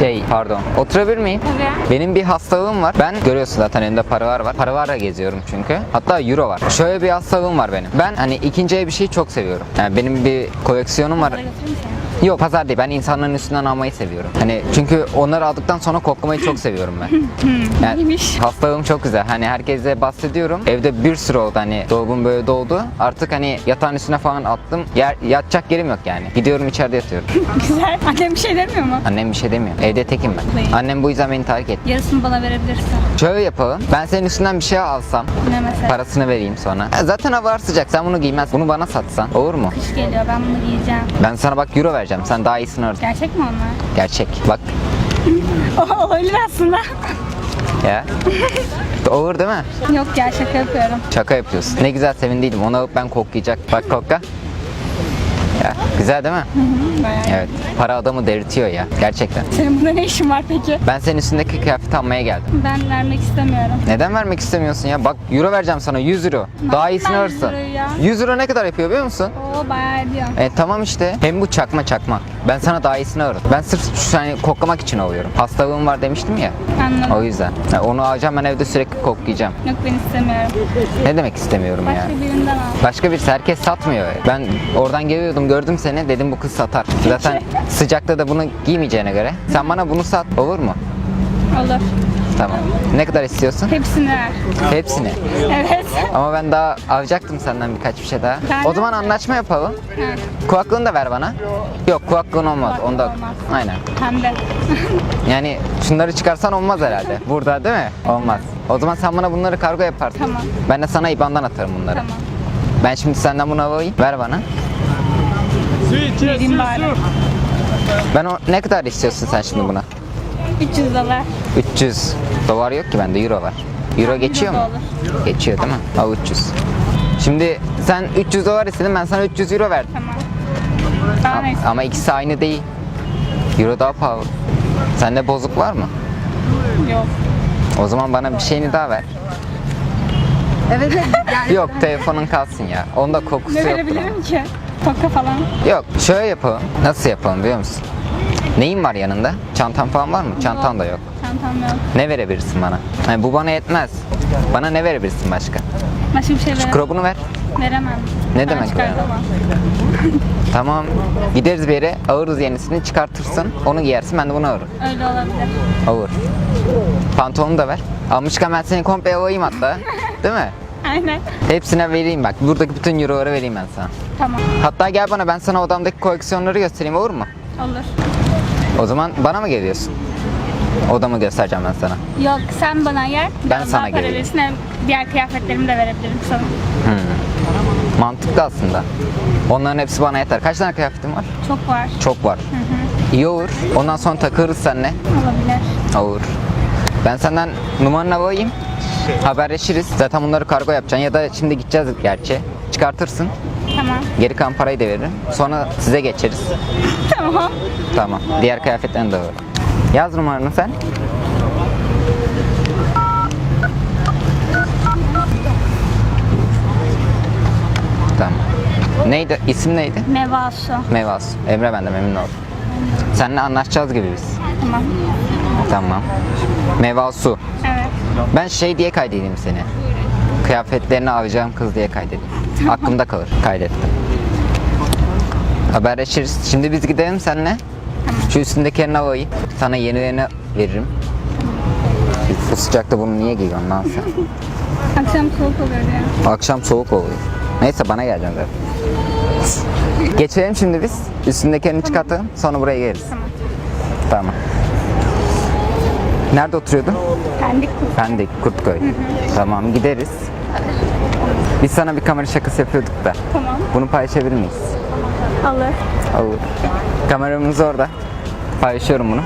Şey pardon. Oturabilir miyim? Tabii. Benim bir hastalığım var. Ben görüyorsun zaten elimde para var var. Para varla geziyorum çünkü. Hatta euro var. Şöyle bir hastalığım var benim. Ben hani ikinci el bir şeyi çok seviyorum. Yani benim bir koleksiyonum var. Seni? Yok pazar değil. Ben insanların üstünden almayı seviyorum. Hani çünkü onları aldıktan sonra koklamayı çok seviyorum ben. Yani hastalığım çok güzel. Hani herkese bahsediyorum. Evde bir sürü oldu hani dolabım böyle doldu. Artık hani yatağın üstüne falan attım. Yer, yatacak yerim yok yani. Gidiyorum içeride yatıyorum. Güzel. Annem bir şey demiyor mu? Annem bir şey demiyor. Evde tekim ben. Buyur. Annem bu yüzden beni terk etti. Yarısını bana verebilirsin. Şöyle yapalım. Ben senin üstünden bir şey alsam. Ne mesela? Parasını vereyim sonra. Zaten hava sıcak. Sen bunu giymez. Bunu bana satsan. Olur mu? Kış geliyor ben bunu giyeceğim. Ben sana bak euro vereceğim. Sen daha iyisini alırsın. Gerçek mi onlar? Gerçek. Bak O öyle aslında. ya. Olur değil mi? Yok ya şaka yapıyorum. Şaka yapıyorsun. Ne güzel sevindiydim. Onu alıp ben koklayacak. Bak kokla. Ya, güzel değil mi? Bayağı. Evet. Para adamı delirtiyor ya. Gerçekten. Senin burada ne işin var peki? Ben senin üstündeki kıyafeti almaya geldim. Ben vermek istemiyorum. Neden vermek istemiyorsun ya? Bak euro vereceğim sana 100 euro. Daha iyisini ben 100 alırsın. euroyu ya? 100 euro ne kadar yapıyor biliyor musun? Oo bayağı ediyor. E tamam işte. Hem bu çakma çakma. Ben sana daha iyisini alırım. Ben sırf şu hani koklamak için alıyorum. Hastalığım var demiştim ya. Anladım. O yüzden. Ya onu alacağım ben evde sürekli koklayacağım. Yok ben istemiyorum. Ne demek istemiyorum ya? Başka birinden al. Başka birisi herkes satmıyor. Ben oradan geliyordum gördüm seni dedim bu kız satar. Zaten sıcakta da bunu giymeyeceğine göre. Sen bana bunu sat olur mu? Olur. Tamam. Ne kadar istiyorsun? Hepsini ver. Hepsini. Evet. Ama ben daha alacaktım senden birkaç bir şey daha. Ben O zaman anlaşma yapalım. Ha, Kulaklığını da ver bana. Yok kulaklığın olmaz. Kulaklığın Onda olmaz. aynen. Pembe. Yani şunları çıkarsan olmaz herhalde. Burada değil mi? Olmaz. O zaman sen bana bunları kargo yaparsın. Tamam. Ben de sana IBAN'dan atarım bunları. tamam. Ben şimdi senden bunu alayım. Ver bana. Vereyim bari. Ben o ne kadar istiyorsun sen şimdi buna? 300 dolar. 300 dolar yok ki bende euro var. Euro geçiyor mu? Geçiyor değil mi? Al 300. Şimdi sen 300 dolar istedin ben sana 300 euro verdim. Tamam. Daha ne Ama ikisi aynı değil. Euro daha pahalı. Sende bozuk var mı? Yok. O zaman bana bir şeyini daha ver. Evet yani Yok telefonun kalsın ya. Onda kokusu Ne yok. verebilirim ki? Toka falan. Yok şöyle yapalım. Nasıl yapalım biliyor musun? Neyin var yanında? Çantan falan var mı? Çantan da yok. Çantam yok. Ne verebilirsin bana? Yani bu bana yetmez. Bana ne verebilirsin başka? Başka bir şey veremem. Krobunu ver. veremem. Ne Ben demek çıkartamam. Tamam. Gideriz bir yere alırız yenisini çıkartırsın. Onu giyersin ben de bunu alırım. Öyle olabilir. Olur. Pantolonu da ver. Almışken ben seni komple alayım hatta. Değil mi? Aynen. Hepsine vereyim bak. Buradaki bütün euroları vereyim ben sana. Tamam. Hatta gel bana ben sana odamdaki koleksiyonları göstereyim olur mu? Olur. O zaman bana mı geliyorsun? Odamı göstereceğim ben sana. Yok sen bana yer. biraz sana daha para geleyim. verirsin. Hem diğer kıyafetlerimi de verebilirim sana. Hmm. Mantıklı aslında. Onların hepsi bana yeter. Kaç tane kıyafetin var? Çok var. Çok var. İyi olur. Ondan sonra takılırız seninle. Olabilir. Olur. Ben senden numaranı alayım. Haberleşiriz. Zaten bunları kargo yapacaksın ya da şimdi gideceğiz gerçi. Çıkartırsın. Tamam. Geri kalan parayı da veririm. Sonra size geçeriz. Tamam. Tamam. Diğer kıyafetlerini de alırım. Yaz numaranı sen. Tamam. Neydi? İsim neydi? Mevasu. Mevas. Emre ben de memnun oldum. Seninle anlaşacağız gibi biz. Tamam. Tamam. Mevasu. Evet. Ben şey diye kaydedeyim seni. Kıyafetlerini alacağım kız diye kaydedeyim. Aklımda kalır. Kaydettim. Haberleşiriz. Şimdi biz gidelim seninle. Şu üstündekilerini alayım. Sana yenilerini veririm. Bu sıcakta bunu niye giyiyorsun lan sen? Akşam soğuk oluyor diye. Akşam soğuk oluyor. Neyse bana geleceksin zaten. Geçelim şimdi biz. Üstündekilerini çıkartalım. Sonra buraya geliriz. Tamam. Nerede oturuyordun? Pendik. Pendik, Kurtköy. Tamam gideriz. Biz sana bir kamera şakası yapıyorduk da. Tamam. Bunu paylaşabilir miyiz? Alır. Olur. Kameramız orada. Paylaşıyorum bunu.